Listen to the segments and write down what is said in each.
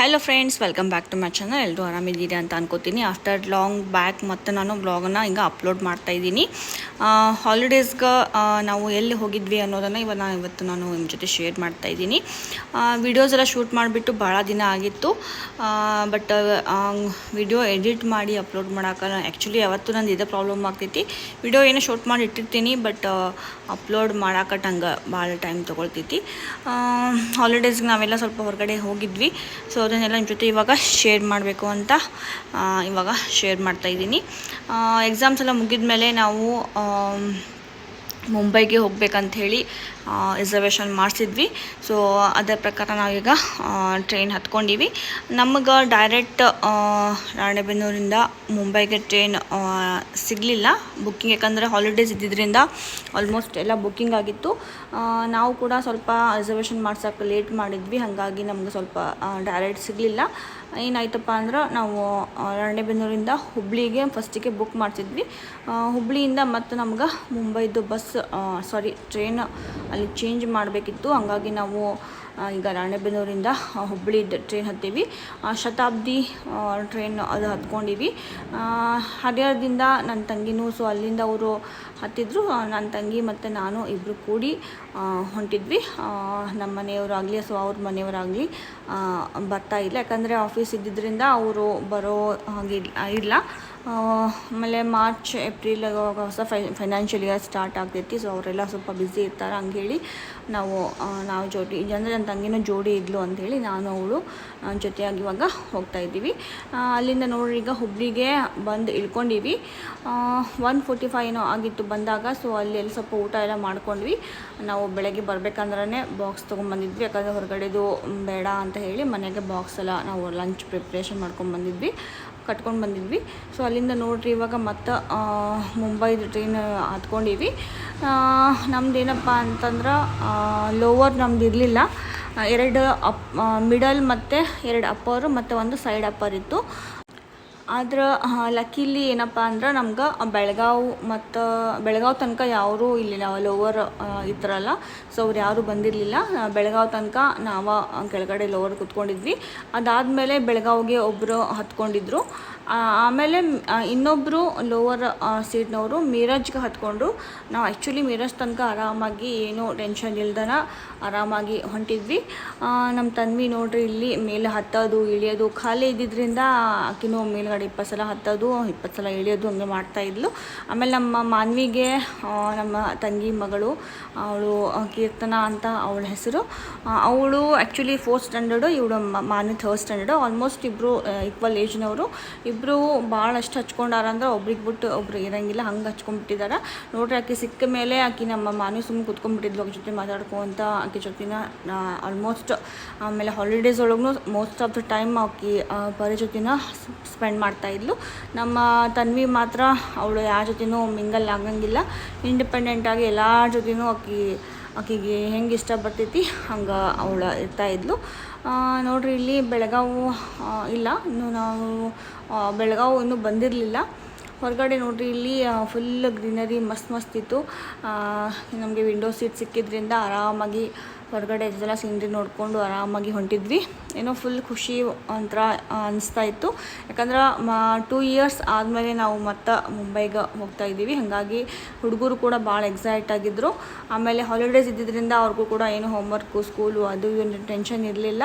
Hello friends welcome back to my channel ಎಲ್ಲರೂ ಆರಾಮಿದ್ದೀರಿ ಅಂತ ಅನ್ಕೋತೀನಿ. ಆಫ್ಟರ್ ಲಾಂಗ್ ಬ್ಯಾಕ್ ಮತ್ತು ನಾನು ಬ್ಲಾಗನ್ನ ಈಗ ಅಪ್ಲೋಡ್ ಮಾಡ್ತಾ ಇದ್ದೀನಿ. ಹಾಲಿಡೇಸ್ಗೆ ನಾವು ಎಲ್ಲಿ ಹೋಗಿದ್ವಿ ಅನ್ನೋದನ್ನು ಇವಾಗ ನಾನು ಇವತ್ತು ನಾನು ನಿಮ್ಮ ಜೊತೆ ಶೇರ್ ಮಾಡ್ತಾ ಇದ್ದೀನಿ. ವಿಡಿಯೋಸ್ ಎಲ್ಲ ಶೂಟ್ ಮಾಡಿಬಿಟ್ಟು ಭಾಳ ದಿನ ಆಗಿತ್ತು. ಬಟ್ ವಿಡಿಯೋ ಎಡಿಟ್ ಮಾಡಿ ಅಪ್ಲೋಡ್ ಮಾಡೋಕೆ ಆ್ಯಕ್ಚುಲಿ ಯಾವತ್ತೂ ನಂದು ಇದೇ ಪ್ರಾಬ್ಲಮ್ ಆಗ್ತೈತಿ. ವಿಡಿಯೋ ಏನೋ ಶೂಟ್ ಮಾಡಿ ಇಟ್ಟಿರ್ತೀನಿ ಬಟ್ ಅಪ್ಲೋಡ್ ಮಾಡಾಕಟ್ ಹಂಗೆ ಭಾಳ ಟೈಮ್ ತೊಗೊಳ್ತೈತಿ. ಹಾಲಿಡೇಸ್ಗೆ ನಾವೆಲ್ಲ ಸ್ವಲ್ಪ ಹೊರಗಡೆ ಹೋಗಿದ್ವಿ. ಸೊ ಅದನ್ನೆಲ್ಲ ನಿಮ್ಮ ಜೊತೆ ಇವಾಗ ಶೇರ್ ಮಾಡಬೇಕು ಅಂತ ಇವಾಗ ಶೇರ್ ಮಾಡ್ತಾ ಇದ್ದೀನಿ. ಎಕ್ಸಾಮ್ಸ್ ಎಲ್ಲ ಮುಗಿದ ಮೇಲೆ ನಾವು ಮುಂಬೈಗೆ ಹೋಗ್ಬೇಕಂತ ಹೇಳಿ ರಿಸರ್ವೇಷನ್ ಮಾಡಿಸಿದ್ವಿ. ಸೊ ಅದರ ಪ್ರಕಾರ ನಾವೀಗ ಟ್ರೈನ್ ಹತ್ಕೊಂಡಿವಿ. ನಮಗೆ ಡೈರೆಕ್ಟ್ ರಾಣೆಬೆನ್ನೂರಿಂದ ಮುಂಬೈಗೆ ಟ್ರೈನ್ ಸಿಗಲಿಲ್ಲ. ಬುಕ್ಕಿಂಗ್ ಯಾಕಂದರೆ ಹಾಲಿಡೇಸ್ ಇದ್ದಿದ್ದರಿಂದ ಆಲ್ಮೋಸ್ಟ್ ಎಲ್ಲ ಬುಕ್ಕಿಂಗ್ ಆಗಿತ್ತು. ನಾವು ಕೂಡ ಸ್ವಲ್ಪ ರಿಸರ್ವೇಷನ್ ಮಾಡ್ಸೋಕ್ಕೆ ಲೇಟ್ ಮಾಡಿದ್ವಿ. ಹಾಗಾಗಿ ನಮಗೆ ಸ್ವಲ್ಪ ಡೈರೆಕ್ಟ್ ಸಿಗಲಿಲ್ಲ. ಏನಾಯ್ತಪ್ಪ ಅಂದ್ರೆ ನಾವು ರಾಣೆಬೆನ್ನೂರಿಂದ ಹುಬ್ಳಿಗೆ ಫಸ್ಟಿಗೆ ಬುಕ್ ಮಾಡ್ತಿದ್ವಿ. ಹುಬ್ಳಿಯಿಂದ ಮತ್ತು ನಮ್ಗೆ ಮುಂಬೈದು ಬಸ್ ಸಾರಿ ಟ್ರೈನ್ ಅಲ್ಲಿ ಚೇಂಜ್ ಮಾಡಬೇಕಿತ್ತು. ಹಂಗಾಗಿ ನಾವು ಈಗ ರಾಣೆಬೆನ್ನೂರಿಂದ ಹುಬ್ಬಳ್ಳಿ ಟ್ರೈನ್ ಹತ್ತೀವಿ. ಶತಾಬ್ದಿ ಟ್ರೈನ್ ಅದು ಹತ್ಕೊಂಡಿವಿ. ಹರಿಹರದಿಂದ ನನ್ನ ತಂಗಿನೂ ಸೊ ಅಲ್ಲಿಂದ ಅವರು ಹತ್ತಿದ್ರು. ನನ್ನ ತಂಗಿ ಮತ್ತು ನಾನು ಇಬ್ಬರು ಕೂಡಿ ಹೊಂಟಿದ್ವಿ. ನಮ್ಮ ಮನೆಯವರಾಗಲಿ ಸೊ ಅವ್ರ ಮನೆಯವರಾಗಲಿ ಬರ್ತಾ ಇಲ್ಲ. ಯಾಕಂದರೆ ಆಫೀಸ್ ಇದ್ದಿದ್ದರಿಂದ ಅವರು ಬರೋ ಹಾಗೆ ಇಲ್ಲ. ಆಮೇಲೆ ಮಾರ್ಚ್, ಏಪ್ರಿಲ್ ಹೊಸ ಫೈ ಫೈನಾನ್ಷಿಯಲ್ ಇಯರ್ ಸ್ಟಾರ್ಟ್ ಆಗ್ತೈತಿ. ಸೊ ಅವರೆಲ್ಲ ಸ್ವಲ್ಪ ಬ್ಯುಸಿ ಇರ್ತಾರೆ ಹಂಗೇಳಿ ನಾವು ನಾವು ಜೋಡಿ, ಅಂದರೆ ನನ್ನ ತಂಗಿನೂ ಜೋಡಿ ಇದ್ಲು ಅಂಥೇಳಿ ನಾನು ಅವಳು ಜೊತೆಯಾಗಿ ಇವಾಗ ಹೋಗ್ತಾ ಇದ್ದೀವಿ. ಅಲ್ಲಿಂದ ನೋಡ್ರಿ, ಈಗ ಹುಬ್ಳಿಗೆ ಬಂದು ಇಳ್ಕೊಂಡಿವಿ. ಒನ್ ಫೋರ್ಟಿ ಫೈವ್ ಏನೋ ಆಗಿತ್ತು ಬಂದಾಗ ಸೊ ಅಲ್ಲಿ ಎಲ್ಲಿ ಸ್ವಲ್ಪ ಊಟ ಎಲ್ಲ ಮಾಡ್ಕೊಂಡ್ವಿ. ನಾವು ಬೆಳಗ್ಗೆ ಬರಬೇಕಂದ್ರೆ ಬಾಕ್ಸ್ ತೊಗೊಂಬಂದಿದ್ವಿ ಯಾಕಂದರೆ ಹೊರಗಡೆದು ಬೇಡ ಅಂತ ಹೇಳಿ ಮನೆಗೆ ಬಾಕ್ಸ್ ಎಲ್ಲ ನಾವು ಲಂಚ್ ಪ್ರಿಪ್ರೇಷನ್ ಮಾಡ್ಕೊಂಡು ಬಂದಿದ್ವಿ ಕಟ್ಕೊಂಡು ಬಂದಿದ್ವಿ. ಸೊ ಅಲ್ಲಿಂದ ನೋಡ್ರಿ ಇವಾಗ ಮತ್ತೆ ಮುಂಬೈದು ಟ್ರೈನ್ ಹತ್ಕೊಂಡಿವಿ ನಮ್ದು ಏನಪ್ಪ ಅಂತಂದ್ರೆ ಲೋವರ್ ನಮ್ದು ಇರಲಿಲ್ಲ. ಎರಡು ಅಪ್ ಮಿಡಲ್ ಮತ್ತು ಎರಡು ಅಪ್ಪರು ಮತ್ತು ಒಂದು ಸೈಡ್ ಅಪ್ಪರ್ ಇತ್ತು. ಆದ್ರೆ ಲಕ್ಕಿಲಿ ಏನಪ್ಪ ಅಂದ್ರೆ ನಮ್ಗೆ ಬೆಳಗಾವ್ ಮತ್ತು, ಬೆಳಗಾವ್ ತನಕ ಯಾರೂ ಇಲ್ಲಿಲ್ಲ ಲೋವರ್ ಇದ್ರಲ್ಲ. ಸೊ ಅವ್ರು ಯಾರು ಬಂದಿರಲಿಲ್ಲ. ಬೆಳಗಾವ್ ತನಕ ನಾವು ಕೆಳಗಡೆ ಲೋವರ್ ಕುತ್ಕೊಂಡಿದ್ವಿ. ಅದಾದಮೇಲೆ ಬೆಳಗಾವ್ಗೆ ಒಬ್ಬರು ಹತ್ಕೊಂಡಿದ್ರು. ಆಮೇಲೆ ಇನ್ನೊಬ್ಬರು ಲೋವರ್ ಸೀಟ್ನವರು ಮೀರಜ್ಗೆ ಹತ್ಕೊಂಡ್ರು ನಾವು ಆ್ಯಕ್ಚುಲಿ ಮೀರಜ್ ತನಕ ಆರಾಮಾಗಿ ಏನೂ ಟೆನ್ಷನ್ ಇಲ್ದನ ಆರಾಮಾಗಿ ಹೊಂಟಿದ್ವಿ. ನಮ್ಮ ತನ್ವಿ ನೋಡ್ರಿ ಇಲ್ಲಿ ಮೇಲೆ ಹತ್ತೋದು, ಇಳಿಯೋದು, ಖಾಲಿ ಇದ್ದಿದ್ದರಿಂದ ಆಕಿನೂ ಮೇಲ್ಗಡೆ ಇಪ್ಪತ್ತು ಸಲ ಹತ್ತೋದು ಇಪ್ಪತ್ತು ಸಲ ಇಳಿಯೋದು ಹಂಗೆ ಮಾಡ್ತಾ ಇದ್ಲು. ಆಮೇಲೆ ನಮ್ಮ ಮಾನ್ವಿಗೆ ನಮ್ಮ ತಂಗಿ ಮಗಳು, ಅವಳು ಕೀರ್ತನ ಅಂತ ಅವಳ ಹೆಸರು. ಅವಳು ಆ್ಯಕ್ಚುಲಿ ಫೋರ್ತ್ ಸ್ಟ್ಯಾಂಡರ್ಡು ಇವಳು ಮಾನ್ವಿ ಥರ್ಡ್ ಸ್ಟ್ಯಾಂಡರ್ಡು ಆಲ್ಮೋಸ್ಟ್ ಇಬ್ಬರು ಈಕ್ವಲ್ ಏಜ್ನವರು ಇಬ್ಬರು ಭಾಳಷ್ಟು ಹಚ್ಕೊಂಡಾರ ಅಂದ್ರೆ ಒಬ್ರಿಗೆ ಬಿಟ್ಟು ಒಬ್ರು ಇರಂಗಿಲ್ಲ, ಹಂಗೆ ಹಚ್ಕೊಂಡ್ಬಿಟ್ಟಿದ್ದಾರೆ ನೋಡ್ರಿ ಆಕೆ ಸಿಕ್ಕ ಮೇಲೆ ಆಕೆ ನಮ್ಮ ಮಾನ್ವಿ ಸುಮ್ಮನೆ ಕುತ್ಕೊಂಡ್ಬಿಟ್ಟಿದ್ಲು ಅವ್ರ ಜೊತೆ ಮಾತಾಡ್ಕೊಂತ. ಆಕೆ ಜೊತೆನ ಆಲ್ಮೋಸ್ಟ್ ಆಮೇಲೆ ಹಾಲಿಡೇಸ್ ಒಳಗೂ ಮೋಸ್ಟ್ ಆಫ್ ದ ಟೈಮ್ ಆಕೆ ಬರೋ ಜೊತೆನ ಸ್ಪೆಂಡ್ ಮಾಡ್ತಾ ಇದ್ಲು. ನಮ್ಮ ತನ್ವಿ ಮಾತ್ರ ಅವಳು ಯಾರ ಜೊತೆನೂ ಮಿಂಗಲ್ ಆಗಂಗಿಲ್ಲ. ಇಂಡಿಪೆಂಡೆಂಟಾಗಿ ಎಲ್ಲರ ಜೊತೆನೂ ಆಕೆ ಆಕೆಗೆ ಹೆಂಗೆ ಇಷ್ಟ ಬರ್ತೈತಿ ಹಂಗೆ ಅವಳು ಇರ್ತಾ ಇದ್ಲು. ಆ, ನೋಡ್ರಿ ಇಲ್ಲಿ ಬೆಳಗಾವು ಇಲ್ಲ. ಇನ್ನು ನಾವು ಬೆಳಗಾವು ಇನ್ನೂ ಬಂದಿರಲಿಲ್ಲ. ಹೊರಗಡೆ ನೋಡ್ರಿ ಇಲ್ಲಿ ಫುಲ್ ಗ್ರೀನರಿ ಮಸ್ತ್ ಮಸ್ತ್ ಇತ್ತು. ನಮಗೆ ವಿಂಡೋ ಸೀಟ್ ಸಿಕ್ಕಿದ್ರಿಂದ ಆರಾಮಾಗಿ ಹೊರಗಡೆ ಎಲ್ಲ ಸೀನ್ರಿ ನೋಡಿಕೊಂಡು ಆರಾಮಾಗಿ ಹೊಂಟಿದ್ವಿ. ಏನೋ ಫುಲ್ ಖುಷಿ ಒಂಥರ ಅನಿಸ್ತಾ ಇತ್ತು. ಯಾಕಂದ್ರೆ ಟೂ ಇಯರ್ಸ್ ಆದಮೇಲೆ ನಾವು ಮತ್ತೆ ಮುಂಬೈಗೆ ಹೋಗ್ತಾ ಇದ್ದೀವಿ. ಹಾಗಾಗಿ ಹುಡುಗರು ಕೂಡ ಭಾಳ ಎಕ್ಸೈಟ್ ಆಗಿದ್ದರು ಆಮೇಲೆ ಹಾಲಿಡೇಸ್ ಇದ್ದಿದ್ದರಿಂದ ಅವ್ರಿಗೂ ಕೂಡ ಏನು ಹೋಮ್ವರ್ಕು ಸ್ಕೂಲು ಅದು ಇದು ಟೆನ್ಷನ್ ಇರಲಿಲ್ಲ.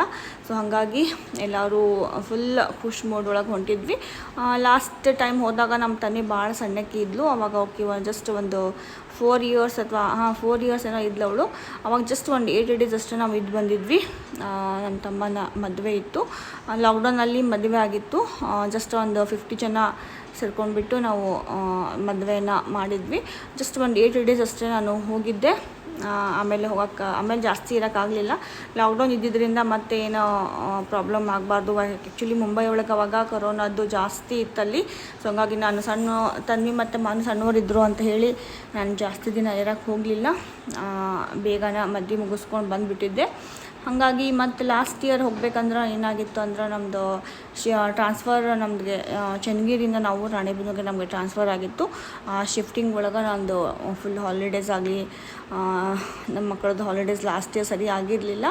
ಸೊ ಹಾಗಾಗಿ ಎಲ್ಲರೂ ಫುಲ್ ಖುಷ್ ಮೋಡ್ ಒಳಗೆ ಹೊಂಟಿದ್ವಿ. ಲಾಸ್ಟ್ ಟೈಮ್ ಹೋದಾಗ ನಮ್ಮ ತಂದೆ ಭಾಳ ಸಣ್ಣಕ್ಕೆ ಇದ್ಲು. ಅವಾಗ ಅವಕ್ಕೆ ಜಸ್ಟ್ ಒಂದು ಫೋರ್ ಇಯರ್ಸ್ ಅಥವಾ, ಹಾಂ ಫೋರ್ ಇಯರ್ಸ್ ಏನೋ ಅವಳು ಅವಾಗ ಜಸ್ಟ್ ಒಂದು ಏಯ್ಟ್ ಡೇಸ್ ಅಷ್ಟೇ ನಾವು ಇದು ಬಂದಿದ್ವಿ. ನಮ್ಮ ತಮ್ಮನ ಮದುವೆ ಇತ್ತು. ಲಾಕ್ಡೌನಲ್ಲಿ ಮದುವೆ ಆಗಿತ್ತು. ಜಸ್ಟ್ ಒಂದು ಫಿಫ್ಟಿ ಜನ ಸೇರ್ಕೊಂಡ್ಬಿಟ್ಟು ನಾವು ಮದುವೆನ ಮಾಡಿದ್ವಿ. ಜಸ್ಟ್ ಒಂದು ಏಯ್ಟ್ ಡೇಸ್ ಅಷ್ಟೇ ನಾನು ಹೋಗಿದ್ದೆ. ಆಮೇಲೆ ಹೋಗೋಕ್ಕೆ, ಆಮೇಲೆ ಜಾಸ್ತಿ ಇರೋಕ್ಕಾಗಲಿಲ್ಲ. ಲಾಕ್ಡೌನ್ ಇದ್ದಿದ್ದರಿಂದ ಮತ್ತೆ ಏನೋ ಪ್ರಾಬ್ಲಮ್ ಆಗಬಾರ್ದು. ಆ್ಯಕ್ಚುಲಿ ಮುಂಬೈ ಒಳಗೆ ಅವಾಗ ಕೊರೋನಾದ್ದು ಜಾಸ್ತಿ ಇತ್ತಲ್ಲಿ. ಸೊ ಹಂಗಾಗಿ ನಾನು ಸಣ್ಣ, ತನ್ವಿ ಮತ್ತು ಮಾನು ಸಣ್ಣವರಿದ್ದರು ಅಂತ ಹೇಳಿ ನಾನು ಜಾಸ್ತಿ ದಿನ ಇರೋಕ್ಕೆ ಹೋಗಲಿಲ್ಲ. ಬೇಗನೆ ಮದುವೆ ಮುಗಿಸ್ಕೊಂಡು ಬಂದುಬಿಟ್ಟಿದ್ದೆ. ಹಾಗಾಗಿ ಮತ್ತು ಲಾಸ್ಟ್ ಇಯರ್ ಹೋಗ್ಬೇಕಂದ್ರೆ ಏನಾಗಿತ್ತು ಅಂದ್ರೆ ನಮ್ಮದು ಟ್ರಾನ್ಸ್ಫರ್ ನಮಗೆ ಚನ್ನಗಿರಿಯಿಂದ ನಾವು ರಾಣೆಬೆನ್ನೂರಿಗೆ ನಮಗೆ ಟ್ರಾನ್ಸ್ಫರ್ ಆಗಿತ್ತು. ಆ ಶಿಫ್ಟಿಂಗ್ ಒಳಗೆ ನಂದು ಫುಲ್ ಹಾಲಿಡೇಸ್ ಆಗಲಿ ನಮ್ಮ ಮಕ್ಕಳದ್ದು ಹಾಲಿಡೇಸ್ ಲಾಸ್ಟ್ ಇಯರ್ ಸರಿ ಆಗಿರಲಿಲ್ಲ.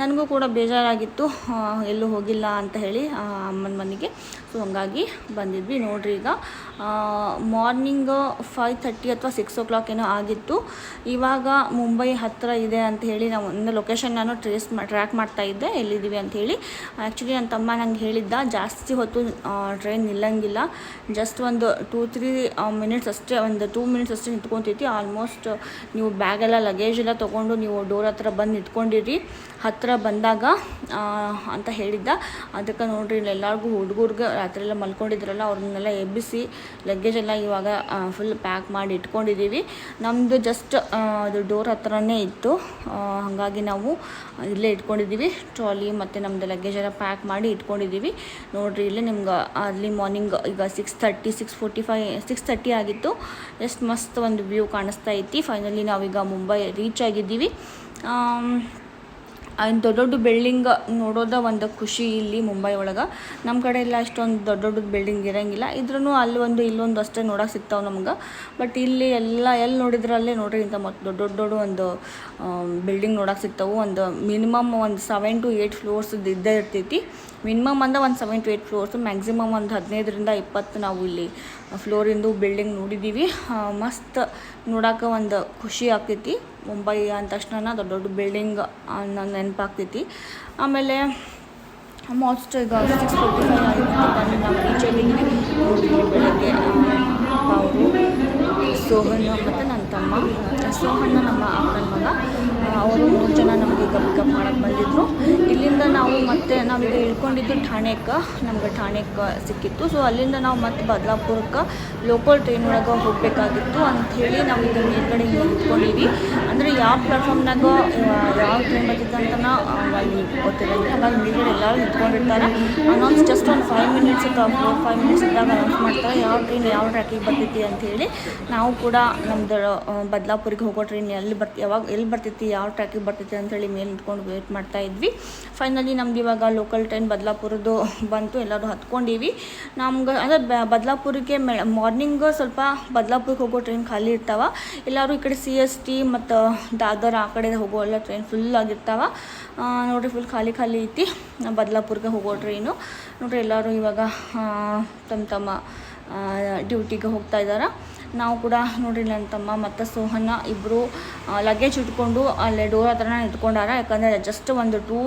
ನನಗೂ ಕೂಡ ಬೇಜಾರಾಗಿತ್ತು. ಎಲ್ಲೂ ಹೋಗಿಲ್ಲ ಅಂತ ಹೇಳಿ ಅಮ್ಮನ ಮನೆಗೆ. ಸೊ ಹಂಗಾಗಿ ಬಂದಿದ್ವಿ. ನೋಡ್ರಿ ಈಗ ಮಾರ್ನಿಂಗ್ ಫೈವ್ ಥರ್ಟಿ ಅಥವಾ ಸಿಕ್ಸ್ ಓ ಕ್ಲಾಕ್ ಏನೋ ಆಗಿತ್ತು. ಇವಾಗ ಮುಂಬೈ ಹತ್ತಿರ ಇದೆ ಅಂತ ಹೇಳಿ ನಾವು ಒಂದು ಲೊಕೇಶನ್ ನಾನು ಟ್ರೇಸ್ ಮಾ ಟ್ರ್ಯಾಕ್ ಮಾಡ್ತಾ ಇದ್ದೆ. ಎಲ್ಲಿದ್ದೀವಿ ಅಂತ ಹೇಳಿ. ಆ್ಯಕ್ಚುಲಿ ನನ್ನ ತಮ್ಮ ನಂಗೆ ಹೇಳಿದ್ದ, ಜಾಸ್ತಿ ಹೊತ್ತು ಟ್ರೈನ್ ನಿಲ್ಲಂಗಿಲ್ಲ. ಜಸ್ಟ್ ಒಂದು ಟೂ ತ್ರೀ ಮಿನಿಟ್ಸ್ ಅಷ್ಟೇ, ಒಂದು ಟೂ ಮಿನಿಟ್ಸ್ ಅಷ್ಟೇ ನಿಂತ್ಕೊತೈತಿ ಆಲ್ಮೋಸ್ಟ್ ನೀವು ಬ್ಯಾಗೆಲ್ಲ ಲಗೇಜ್ ಎಲ್ಲ ತೊಗೊಂಡು ನೀವು ಡೋರ್ ಹತ್ರ ಬಂದು ನಿಂತ್ಕೊಂಡಿರಿ. ಹತ್ತಿರ ಬಂದಾಗ ಅಂತ ಹೇಳಿದ್ದ. ಅದಕ್ಕೆ ನೋಡ್ರಿ ಎಲ್ಲರಿಗೂ ಹುಡುಗರ್ಗೆ ರಾತ್ರಿ ಎಲ್ಲ ಮಲ್ಕೊಂಡಿದ್ರಲ್ಲ, ಅವ್ರನ್ನೆಲ್ಲ ಎಬ್ಬಿಸಿ ಲಗೇಜ್ ಎಲ್ಲ ಇವಾಗ ಫುಲ್ ಪ್ಯಾಕ್ ಮಾಡಿ ಇಟ್ಕೊಂಡಿದ್ದೀವಿ. ನಮ್ಮದು ಜಸ್ಟ್ ಅದು ಡೋರ್ ಹತ್ರನೇ ಇತ್ತು. ಹಾಗಾಗಿ ನಾವು ಇಲ್ಲೇ ಇಟ್ಕೊಂಡಿದ್ದೀವಿ. ಟ್ರಾಲಿ ಮತ್ತು ನಮ್ಮದು ಲಗೇಜ್ ಎಲ್ಲ ಪ್ಯಾಕ್ ಮಾಡಿ ಇಟ್ಕೊಂಡಿದ್ದೀವಿ. ನೋಡಿರಿ, ಇಲ್ಲಿ ನಿಮ್ಗೆ ಅರ್ಲಿ ಮಾರ್ನಿಂಗ್ ಈಗ six thirty six forty five six thirty ಆಗಿತ್ತು. ಜಸ್ಟ್ ಮಸ್ತ್ ಒಂದು ವ್ಯೂ ಕಾಣಿಸ್ತಾ ಐತಿ. ಫೈನಲಿ ನಾವೀಗ ಮುಂಬೈ ರೀಚ್ ಆಗಿದ್ದೀವಿ. ದೊಡ್ಡ ದೊಡ್ಡ ಬಿಲ್ಡಿಂಗ್ ನೋಡೋದ ಒಂದು ಖುಷಿ ಇಲ್ಲಿ ಮುಂಬೈ ಒಳಗೆ. ನಮ್ಮ ಕಡೆ ಎಲ್ಲ ಅಷ್ಟೊಂದು ದೊಡ್ಡ ದೊಡ್ಡ ಬಿಲ್ಡಿಂಗ್ ಇರಂಗಿಲ್ಲ. ಇದ್ರೂ ಅಲ್ಲಿ ಒಂದು ಇಲ್ಲೊಂದು ಅಷ್ಟೇ ನೋಡೋಕೆ ಸಿಗ್ತಾವೆ ನಮ್ಗೆ. ಬಟ್ ಇಲ್ಲಿ ಎಲ್ಲ ಎಲ್ಲಿ ನೋಡಿದ್ರೆ ಅಲ್ಲೇ ನೋಡ್ರಿ ಇಂಥ ಮತ್ತು ದೊಡ್ಡ ದೊಡ್ಡ ದೊಡ್ಡ ಒಂದು ಬಿಲ್ಡಿಂಗ್ ನೋಡೋಕೆ ಸಿಗ್ತಾವೆ. ಒಂದು ಮಿನಿಮಮ್ ಒಂದು ಸೆವೆನ್ ಟು ಏಯ್ಟ್ ಫ್ಲೋರ್ಸ್ ಇದ್ದೇ ಇರ್ತೈತಿ. ಮಿನಿಮಮ್ ಅಂದ್ರೆ ಒಂದು seven to eight floors, maximum ಒಂದು ಹದಿನೈದರಿಂದ ಇಪ್ಪತ್ತು ನಾವು ಇಲ್ಲಿ ಫ್ಲೋರಿಂದು ಬಿಲ್ಡಿಂಗ್ ನೋಡಿದ್ದೀವಿ ಮಸ್ತ್ ನೋಡೋಕೆ ಒಂದು ಖುಷಿ ಆಗ್ತೈತಿ. ಮುಂಬೈ ಅಂದ ತಕ್ಷಣ ದೊಡ್ಡ ದೊಡ್ಡ ಬಿಲ್ಡಿಂಗ್ ನನ್ನ ನೆನಪಾಗ್ತೈತಿ. ಆಮೇಲೆ ಆಲ್ಮೋಸ್ಟ್ ಈಗ ಸಿಕ್ಸ್ ಫೋರ್ಟಿ ಫೈವ್ ಆಗಿತ್ತು ಬಂದು ನಾವು ನೋಡಿದ್ವಿ ಬೆಳಗ್ಗೆ ಅವರು ಸೋಹನ್ ಮತ್ತು ನನ್ನ ತಮ್ಮ ಸೋಹಣ್ಣ ನಮ್ಮ ಅಕ್ಕನ ಮಗ ಅವರು ಮೂರು ಜನ ನಮಗೆ ಪಿಕಪ್ ಮಾಡಕ್ಕೆ ಬಂದಿದ್ದರು ಇಲ್ಲಿಂದ ನಾವು ಮತ್ತೆ ನಾವೀಗ ಇಳ್ಕೊಂಡಿದ್ದು ಠಾಣೆಗೆ ನಮ್ಗೆ ಠಾಣೆಗೆ ಸಿಕ್ಕಿತ್ತು. ಸೊ ಅಲ್ಲಿಂದ ನಾವು ಮತ್ತೆ ಬದಲಾಪುರಕ್ಕೆ ಲೋಕಲ್ ಟ್ರೈನ್ ಒಳಗೆ ಹೋಗಬೇಕಾಗಿತ್ತು ಅಂಥೇಳಿ ನಾವು ಈಗ ಮೇಲ್ಗಡೆ ನಿಂತ್ಕೊಂಡಿವಿ. ಅಂದರೆ ಯಾವ ಪ್ಲಾಟ್ಫಾರ್ಮ್ನಾಗ ಯಾವ ಟ್ರೈನ್ ಬರ್ತಿತ್ತು ಅಂತ ಅಲ್ಲಿ ಗೊತ್ತಿರಂಗಿಲ್ಲ ಹಾಗಾಗಿ ಮೇಲ್ಗಡೆ ಎಲ್ಲರೂ ನಿಂತ್ಕೊಂಡಿರ್ತಾರೆ. ಅನೌನ್ಸ್ ಜಸ್ಟ್ ಒಂದು ಫೈವ್ ಮಿನಿಟ್ಸ್ ಅಥವಾ ಫೋರ್ ಫೈವ್ ಮಿನಿಟ್ಸ್ ಇದ್ದಾಗ ಅನೌನ್ಸ್ ಮಾಡ್ತಾರೆ. ಯಾವ ಟ್ರೈನ್ ಯಾವ ಟ್ರ್ಯಾಕಿಗೆ ಬರ್ತೈತಿ ಅಂಥೇಳಿ ನಾವು ಕೂಡ ನಮ್ದು ಬದಲಾಪುರಿಗೆ ಹೋಗೋ ಟ್ರೈನ್ ಎಲ್ಲಿ ಬರ್ತಿ, ಯಾವಾಗ ಎಲ್ಲಿ ಬರ್ತೈತಿ, ಯಾವ ಟ್ರ್ಯಾಕಿಗೆ ಬರ್ತೈತಿ ಅಂತೇಳಿ ಮೇಲೆ ನಿಂತ್ಕೊಂಡು ವೇಟ್ ಮಾಡ್ತಾ ಇದ್ವಿ. ಫೈನಲಿ ನಮ್ದು ಇವಾಗ ಲೋಕಲ್ ಟ್ರೈನ್ ಬದಲಾಪುರದ್ದು ಬಂತು, ಎಲ್ಲರೂ ಹತ್ಕೊಂಡಿವಿ. ನಮ್ಗೆ, ಅಂದರೆ ಬದಲಾಪುರಿಗೆ ಮೆ ಮಾರ್ನಿಂಗ್ ಸ್ವಲ್ಪ ಬದಲಾಪುರಕ್ಕೆ ಹೋಗೋ ಟ್ರೈನ್ ಖಾಲಿ ಇರ್ತಾವೆ. ಎಲ್ಲರೂ ಈ ಕಡೆ ಸಿ ಎಸ್ ಟಿ ಮತ್ತು ದಾದರ್ ಆ ಕಡೆ ಹೋಗೋ ಎಲ್ಲ ಟ್ರೈನ್ ಫುಲ್ ಆಗಿರ್ತಾವೆ. ನೋಡಿರಿ ಫುಲ್ ಖಾಲಿ ಖಾಲಿ ಐತಿ ಬದಲಾಪುರಕ್ಕೆ ಹೋಗೋ ಟ್ರೈನು ನೋಡಿರಿ ಎಲ್ಲರೂ ಇವಾಗ ತಮ್ಮ ತಮ್ಮ ಡ್ಯೂಟಿಗೆ ಹೋಗ್ತಾ ಇದ್ದಾರೆ ನಾವು ಕೂಡ ನೋಡ್ರಿ ನನ್ನ ತಮ್ಮ ಮತ್ತು ಸೋಹನ್ನ ಇಬ್ಬರು ಲಗೇಜ್ ಇಟ್ಕೊಂಡು ಅಲ್ಲೇ ಡೋರ್ ಹತ್ರನ ಇಟ್ಕೊಂಡಾರ ಯಾಕಂದರೆ ಜಸ್ಟ್ ಒಂದು ಟೂ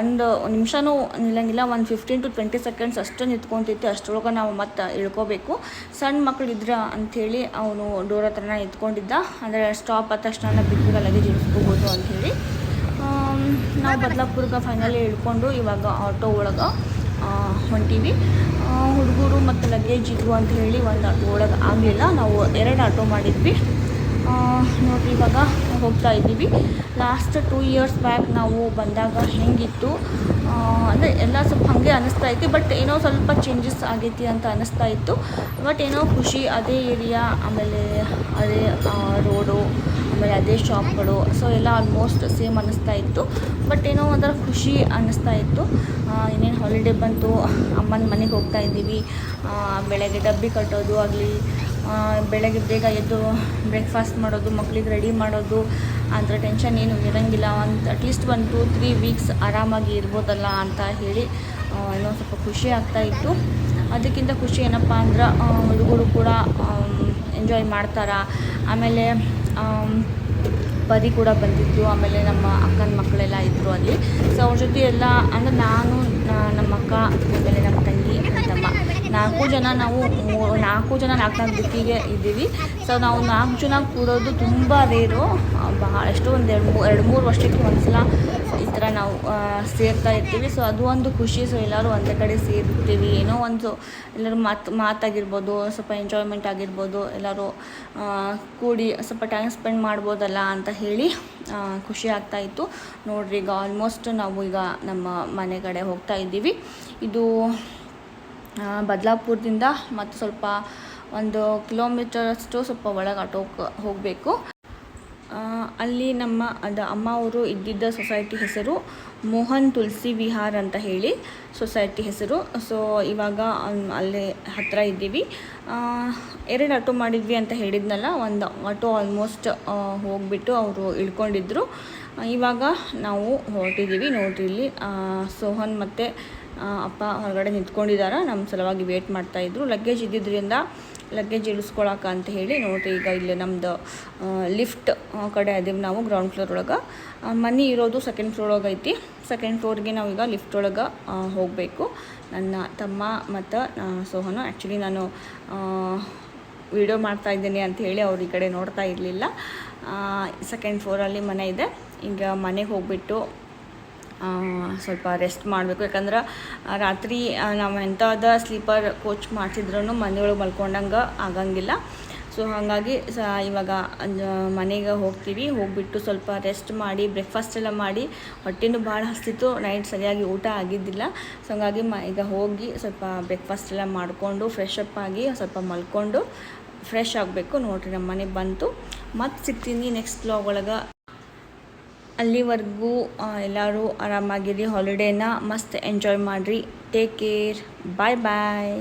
ಒಂದು ನಿಮಿಷನೂ ನಿಲ್ಲಂಗಿಲ್ಲ, ಒಂದು ಫಿಫ್ಟೀನ್ ಟು ಟ್ವೆಂಟಿ ಸೆಕೆಂಡ್ಸ್ ಅಷ್ಟು ನಿಂತ್ಕೊಂತಿತ್ತು. ಅಷ್ಟರೊಳಗೆ ನಾವು ಮತ್ತೆ ಇಳ್ಕೋಬೇಕು. ಸಣ್ಣ ಮಕ್ಳು ಅಂತ ಅಂಥೇಳಿ ಅವನು ಡೋರ್ ಹತ್ರನ ನಿಂತ್ಕೊಂಡಿದ್ದ. ಅಂದರೆ ಸ್ಟಾಪ್ ಆದ ತಕ್ಷಣ ಬಿಟ್ಟಿಗೆ ಲಗೇಜ್ ಇಳಿಸ್ಕೋಬೋದು ಅಂಥೇಳಿ. ನಾವು ಬದಲಾಪುರ್ಗೆ ಫೈನಲಿ ಇಳ್ಕೊಂಡು ಇವಾಗ ಆಟೋ ಒಳಗೆ. ಹೊಂಟೀವಿ. ಹುಡುಗರು ಮತ್ತು ಲಗೇಜ್ ಇದ್ರು ಅಂತ ಹೇಳಿ ಒಂದು ಆಟೋ ಒಳಗೆ ಆಗಲಿಲ್ಲ. ನಾವು ಎರಡು ಆಟೋ ಮಾಡಿದ್ವಿ. ನೋಡಿರಿ, ಇವಾಗ ಹೋಗ್ತಾ ಇದ್ದೀವಿ. ಲಾಸ್ಟ್ ಟೂ ಇಯರ್ಸ್ ಬ್ಯಾಕ್ ನಾವು ಬಂದಾಗ ಹೆಂಗಿತ್ತು? ಅಂದರೆ ಎಲ್ಲ ಸ್ವಲ್ಪ ಹಾಗೆ ಅನ್ನಿಸ್ತಾ ಇತ್ತು. ಬಟ್ ಏನೋ ಸ್ವಲ್ಪ ಚೇಂಜಸ್ ಆಗೈತಿ ಅಂತ ಅನ್ನಿಸ್ತಾ ಇತ್ತು. ಬಟ್ ಏನೋ ಖುಷಿ ಅದೇ ಏರಿಯಾ ಆಮೇಲೆ ಅದೇ ರೋಡು ಆಮೇಲೆ ಅದೇ ಶಾಪ್ಗಳು ಸೊ ಎಲ್ಲ ಆಲ್ಮೋಸ್ಟ್ ಸೇಮ್ ಅನ್ನಿಸ್ತಾ ಇತ್ತು. ಬಟ್ ಏನೋ ಒಂಥರ ಖುಷಿ ಅನ್ನಿಸ್ತಾ ಇತ್ತು. ಇನ್ನೇನು ಹಾಲಿಡೇ ಬಂತು, ಅಮ್ಮನ ಮನೆಗೆ ಹೋಗ್ತಾ ಇದ್ದೀವಿ. ಬೆಳಗ್ಗೆ ಡಬ್ಬಿ ಕಟ್ಟೋದು ಆಗಲಿ ಬೆಳಗ್ಗೆ ಬೇಗ ಎದ್ದು ಬ್ರೇಕ್ಫಾಸ್ಟ್ ಮಾಡೋದು, ಮಕ್ಳಿಗೆ ರೆಡಿ ಮಾಡೋದು ಅಂಥ ಟೆನ್ಷನ್ ಏನು ಇರೋಂಗಿಲ್ಲ. ಒಂದು ಅಟ್ಲೀಸ್ಟ್ ಒಂದು ಟೂ ತ್ರೀ ವೀಕ್ಸ್ ಆರಾಮಾಗಿ ಇರ್ಬೋದಲ್ಲ ಅಂತ ಹೇಳಿ ಇನ್ನೊಂದು ಸ್ವಲ್ಪ ಖುಷಿ ಆಗ್ತಾ ಇತ್ತು. ಅದಕ್ಕಿಂತ ಖುಷಿ ಏನಪ್ಪ ಅಂದ್ರೆ ಹುಡುಗರು ಕೂಡ ಎಂಜಾಯ್ ಮಾಡ್ತಾರೆ. ಆಮೇಲೆ ಪದಿ ಕೂಡ ಬಂದಿದ್ದು ಆಮೇಲೆ ನಮ್ಮ ಅಕ್ಕನ ಮಕ್ಕಳೆಲ್ಲ ಇದ್ದರು ಅಲ್ಲಿ. ಸೊ ಅವ್ರ ಜೊತೆ ಎಲ್ಲ, ಅಂದರೆ ನಾನು ನಮ್ಮ ಅಕ್ಕ ಆಮೇಲೆ ನಮ್ಮ ನಾಲ್ಕು ಜನ ನಾವು ಮೂ- ನಾಲ್ಕು ಜನ ನಾಲ್ಕು ನಾಲ್ಕು ದಿಕ್ಕಿಗೆ ಇದ್ದೀವಿ. ಸೊ ನಾವು ನಾಲ್ಕು ಜನ ಕೂಡೋದು ತುಂಬ ರೇರು ಬಹಳಷ್ಟು ಒಂದು ಎರಡು ಮೂರು ಎರಡು ಮೂರು ವರ್ಷಕ್ಕೆ ಒಂದ್ಸಲ ಈ ಥರ ನಾವು ಸೇರ್ತಾ ಇರ್ತೀವಿ. ಸೊ ಅದು ಒಂದು ಖುಷಿ. ಸೊ ಎಲ್ಲರೂ ಒಂದೇ ಕಡೆ ಸೇರ್ತೀವಿ. ಏನೋ ಒಂದು ಎಲ್ಲರೂ ಮಾತು ಮಾತಾಗಿರ್ಬೋದು, ಸ್ವಲ್ಪ ಎಂಜಾಯ್ಮೆಂಟ್ ಆಗಿರ್ಬೋದು, ಎಲ್ಲರೂ ಕೂಡಿ ಸ್ವಲ್ಪ ಟೈಮ್ ಸ್ಪೆಂಡ್ ಮಾಡ್ಬೋದಲ್ಲ ಅಂತ ಹೇಳಿ ಖುಷಿ ಆಗ್ತಾ ಇತ್ತು. ನೋಡ್ರಿ ಈಗ ಆಲ್ಮೋಸ್ಟ್ ನಾವು ಈಗ ನಮ್ಮ ಮನೆ ಕಡೆ ಹೋಗ್ತಾ ಇದ್ದೀವಿ. ಇದು ಬದಲಾಪುರದಿಂದ ಮತ್ತು ಸ್ವಲ್ಪ ಒಂದು ಕಿಲೋಮೀಟರಷ್ಟು ಸ್ವಲ್ಪ ಒಳಗೆ ಆಟೋಕ್ಕೆ ಹೋಗಬೇಕು. ಅಲ್ಲಿ ನಮ್ಮ ಅದು ಅಮ್ಮ ಅವರು ಇದ್ದಿದ್ದ ಸೊಸೈಟಿ ಹೆಸರು ಮೋಹನ್ ತುಳಸಿ ವಿಹಾರ್ ಅಂತ ಹೇಳಿ ಸೊಸೈಟಿ ಹೆಸರು. ಸೊ, ಇವಾಗ ಅಲ್- ಅಲ್ಲೇ ಹತ್ತಿರ ಇದ್ದೀವಿ. ಎರಡು ಆಟೋ ಮಾಡಿದ್ವಿ ಅಂತ ಹೇಳಿದ್ನಲ್ಲ, ಒಂದು ಆಟೋ ಆಲ್ಮೋಸ್ಟ್ ಹೋಗಿಬಿಟ್ಟು ಅವರು ಇಳ್ಕೊಂಡಿದ್ರು. ಇವಾಗ ನಾವು ಹೊರಟಿದ್ದೀವಿ ನೋಡ್ರಿ ಇಲ್ಲಿ. ಸೋಹನ್ ಮತ್ತು ಅಪ್ಪ ಹೊರಗಡೆ ನಿಂತ್ಕೊಂಡಿದ್ದಾರೆ ನಮ್ಮ ಸಲುವಾಗಿ ವೇಟ್ ಮಾಡ್ತಾಯಿದ್ರು ಲಗೇಜ್ ಇದ್ದಿದ್ದರಿಂದ ಲಗೇಜ್ ಇಳಿಸ್ಕೊಳಕ ಅಂತ ಹೇಳಿ ನೋಡ್ರಿ, ಈಗ ಇಲ್ಲಿ ನಮ್ಮದು ಲಿಫ್ಟ್ ಕಡೆ ಅದೀವಿ ನಾವು ಗ್ರೌಂಡ್ ಫ್ಲೋರ್ ಒಳಗೆ. ಮನೆ ಇರೋದು ಸೆಕೆಂಡ್ ಫ್ಲೋರ್ ಒಳಗೆ ಐತಿ. ಸೆಕೆಂಡ್ ಫ್ಲೋರ್ಗೆ ನಾವೀಗ ಲಿಫ್ಟ್ ಒಳಗೆ ಹೋಗಬೇಕು. ನನ್ನ ತಮ್ಮ ಮತ್ತು ಸೋಹನು ಆ್ಯಕ್ಚುಲಿ ನಾನು ವಿಡಿಯೋ ಮಾಡ್ತಾ ಇದ್ದೀನಿ ಅಂತ ಹೇಳಿ ಅವ್ರು ಈ ಕಡೆ ನೋಡ್ತಾ ಇರಲಿಲ್ಲ. ಸೆಕೆಂಡ್ ಫ್ಲೋರಲ್ಲಿ ಮನೆ ಇದೆ. ಈಗ ಮನೆಗೆ ಹೋಗ್ಬಿಟ್ಟು ಸ್ವಲ್ಪ ರೆಸ್ಟ್ ಮಾಡಬೇಕು. ಯಾಕಂದ್ರೆ ರಾತ್ರಿ ನಾವು ಎಂಥದ ಸ್ಲೀಪರ್ ಕೋಚ್ ಮಾಡಿಸಿದ್ರೂ ಮನೆಯೊಳಗೆ ಮಲ್ಕೊಂಡಂಗೆ ಆಗಂಗಿಲ್ಲ. ಸೊ ಹಾಗಾಗಿ, ಸ, ಇವಾಗ ಮನೆಗೆ ಹೋಗ್ತೀವಿ. ಹೋಗಿಬಿಟ್ಟು ಸ್ವಲ್ಪ ರೆಸ್ಟ್ ಮಾಡಿ ಬ್ರೇಕ್ಫಾಸ್ಟ್ ಎಲ್ಲ ಮಾಡಿ, ಹೊಟ್ಟೆನೂ ಭಾಳ ಹಸ್ತಿತ್ತು. ನೈಟ್ ಸರಿಯಾಗಿ ಊಟ ಆಗಿದ್ದಿಲ್ಲ. ಸೊ ಹಾಗಾಗಿ ಮ, ಈಗ ಹೋಗಿ ಸ್ವಲ್ಪ ಬ್ರೇಕ್ಫಾಸ್ಟ್ ಎಲ್ಲ ಮಾಡಿಕೊಂಡು ಫ್ರೆಶ್ ಅಪ್ ಆಗಿ ಸ್ವಲ್ಪ ಮಲ್ಕೊಂಡು ಫ್ರೆಶ್ ಆಗಬೇಕು. ನೋಡ್ರಿ ನಮ್ಮ ಮನೆ ಬಂತು. ಮತ್ತೆ ಸಿಗ್ತೀನಿ ನೆಕ್ಸ್ಟ್ ಬ್ಲಾಗ್ ಒಳಗೆ. ಅಲ್ಲಿವರೆಗೂ ಎಲ್ಲರೂ ಆರಾಮಾಗಿರಿ ಹಾಲಿಡೇನ ಮಸ್ತ್ ಎಂಜಾಯ್ ಮಾಡಿರಿ. ಟೇಕ್ ಕೇರ್ ಬಾಯ್ ಬಾಯ್